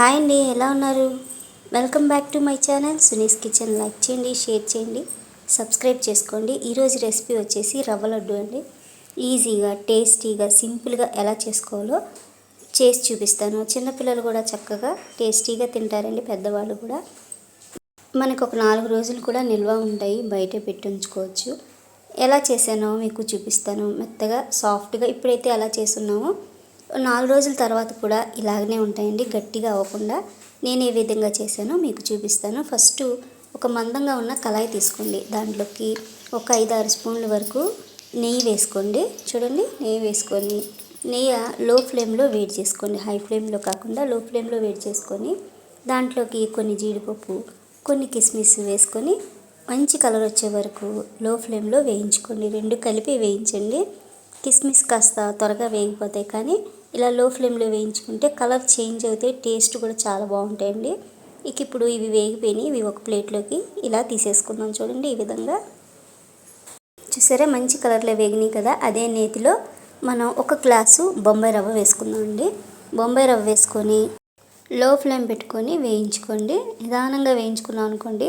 Hi అండి ఎలా ఉన్నారు? Welcome back to my channel Suni's kitchen. Like చేయండి షేర్ చేయండి సబ్స్క్రైబ్ చేసుకోండి. ఈరోజు రెసిపీ వచ్చేసి రవ్వ లడ్డు అండి. ఈజీగా టేస్టీగా సింపుల్గా ఎలా చేసుకోవాలో చేసి చూపిస్తాను. చిన్నపిల్లలు కూడా చక్కగా టేస్టీగా తింటారండి పెద్దవాళ్ళు కూడా. మనకు ఒక నాలుగు రోజులు కూడా నిల్వ ఉంటాయి బయట పెట్టి ఉంచుకోవచ్చు. ఎలా చేశానో మీకు చూపిస్తాను. మెత్తగా సాఫ్ట్గా ఇప్పుడైతే ఎలా చేస్తున్నామో నాలుగు రోజుల తర్వాత కూడా ఇలాగనే ఉంటాయండి గట్టిగా అవ్వకుండా. నేను ఏ విధంగా చేశానో మీకు చూపిస్తాను. ఫస్ట్ ఒక మందంగా ఉన్న కళాయి తీసుకోండి. దాంట్లోకి ఒక ఐదు ఆరు స్పూన్ల వరకు నెయ్యి వేసుకోండి. చూడండి నెయ్యి వేసుకొని నెయ్యి లో ఫ్లేమ్లో వేడి చేసుకోండి. హై ఫ్లేమ్లో కాకుండా లో ఫ్లేమ్లో వేడి చేసుకొని దాంట్లోకి కొన్ని జీడిపప్పు కొన్ని కిస్మిస్ వేసుకొని మంచి కలర్ వచ్చే వరకు లో ఫ్లేమ్లో వేయించుకోండి. రెండు కలిపి వేయించండి. కిస్మిస్ కాస్త త్వరగా వేగిపోతాయి కానీ ఇలా లో ఫ్లేమ్లో వేయించుకుంటే కలర్ చేంజ్ అవుతాయి టేస్ట్ కూడా చాలా బాగుంటాయండి. ఇక ఇప్పుడు ఇవి వేగిపోయినాయి ఇవి ఒక ప్లేట్లోకి ఇలా తీసేసుకుందాం చూడండి ఈ విధంగా. చూసారా మంచి కలర్లో వేగినాయి కదా అదే నేతిలో మనం ఒక గ్లాసు బొంబాయి రవ్వ వేసుకుందాం అండి. బొంబాయి రవ్వ వేసుకొని లో ఫ్లేమ్ పెట్టుకొని వేయించుకోండి. నిదానంగా వేయించుకున్నాం అనుకోండి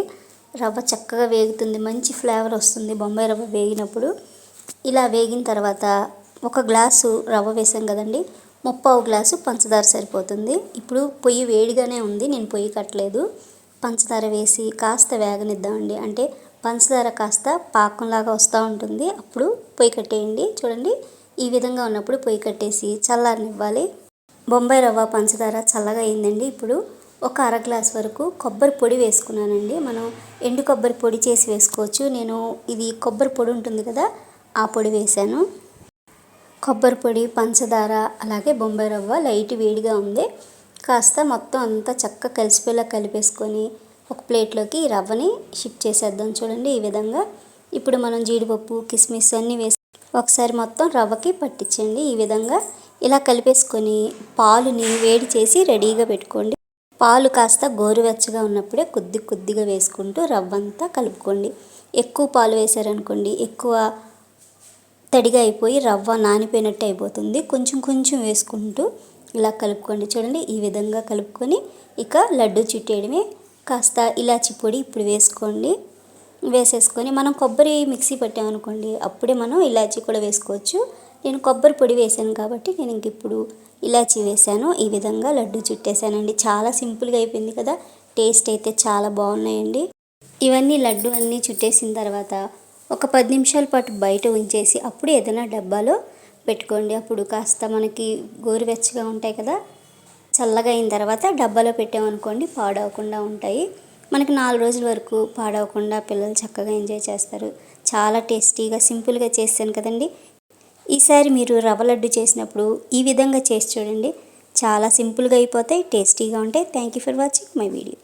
రవ్వ చక్కగా వేగుతుంది మంచి ఫ్లేవర్ వస్తుంది బొంబాయి రవ్వ వేగినప్పుడు. ఇలా వేగిన తర్వాత ఒక గ్లాసు రవ్వ వేసాం కదండి ముప్పావు గ్లాసు పంచదార సరిపోతుంది. ఇప్పుడు పొయ్యి వేడిగానే ఉంది నేను పొయ్యి కట్టలేదు. పంచదార వేసి కాస్త వేగనిద్దామండి. అంటే పంచదార కాస్త పాకంలాగా వస్తూ ఉంటుంది. అప్పుడు పొయ్యి కట్టేయండి. చూడండి ఈ విధంగా ఉన్నప్పుడు పొయ్యి కట్టేసి చల్లారనివ్వాలి. బొంబాయి రవ్వ పంచదార చల్లగా అయిందండి. ఇప్పుడు ఒక అర గ్లాస్ వరకు కొబ్బరి పొడి వేసుకున్నానండి. మనం ఎండు కొబ్బరి పొడి చేసి వేసుకోవచ్చు. నేను ఇది కొబ్బరి పొడి ఉంటుంది కదా ఆ పొడి వేశాను. కొబ్బరి పొడి పంచదార అలాగే బొంబాయి రవ్వ లైట్ వేడిగా ఉంది. కాస్త మొత్తం అంతా చక్కగా కలిసిపోయేలా కలిపేసుకొని ఒక ప్లేట్లోకి ఈ రవ్వని షిఫ్ట్ చేసేద్దాం చూడండి ఈ విధంగా. ఇప్పుడు మనం జీడిపప్పు కిస్మిస్ అన్నీ వేసి ఒకసారి మొత్తం రవ్వకి పట్టించండి ఈ విధంగా. ఇలా కలిపేసుకొని పాలుని వేడి చేసి రెడీగా పెట్టుకోండి. పాలు కాస్త గోరువెచ్చగా ఉన్నప్పుడే కొద్ది కొద్దిగా వేసుకుంటూ రవ్వంతా కలుపుకోండి. ఎక్కువ పాలు వేసారనుకోండి ఎక్కువ తడిగా అయిపోయి రవ్వ నానిపోయినట్టు అయిపోతుంది. కొంచెం కొంచెం వేసుకుంటూ ఇలా కలుపుకోండి. చూడండి ఈ విధంగా కలుపుకొని ఇక లడ్డు చుట్టేయడమే. కాస్త ఇలాచి పొడి ఇప్పుడు వేసుకోండి. వేసేసుకొని మనం కొబ్బరి మిక్సీ పెట్టామనుకోండి అప్పుడే మనం ఇలాచి కూడా వేసుకోవచ్చు. నేను కొబ్బరి పొడి వేసాను కాబట్టి నేను ఇంక ఇప్పుడు ఇలాచి వేసాను. ఈ విధంగా లడ్డు చుట్టేసానండి. చాలా సింపుల్గా అయిపోయింది కదా. టేస్ట్ అయితే చాలా బాగున్నాయండి. ఇవన్నీ లడ్డు అన్నీ చుట్టేసిన తర్వాత ఒక పది నిమిషాల పాటు బయట ఉంచేసి అప్పుడు ఏదైనా డబ్బాలో పెట్టుకోండి. అప్పుడు కాస్త మనకి గోరువెచ్చగా ఉంటాయి కదా. చల్లగా అయిన తర్వాత డబ్బాలో పెట్టామనుకోండి పాడవకుండా ఉంటాయి. మనకి నాలుగు రోజుల వరకు పాడవకుండా పిల్లలు చక్కగా ఎంజాయ్ చేస్తారు. చాలా టేస్టీగా సింపుల్గా చేస్తాను కదండి. ఈసారి మీరు రవ్వ లడ్డు చేసినప్పుడు ఈ విధంగా చేసి చూడండి. చాలా సింపుల్గా అయిపోతాయి టేస్టీగా ఉంటాయి. Thank you for watching my video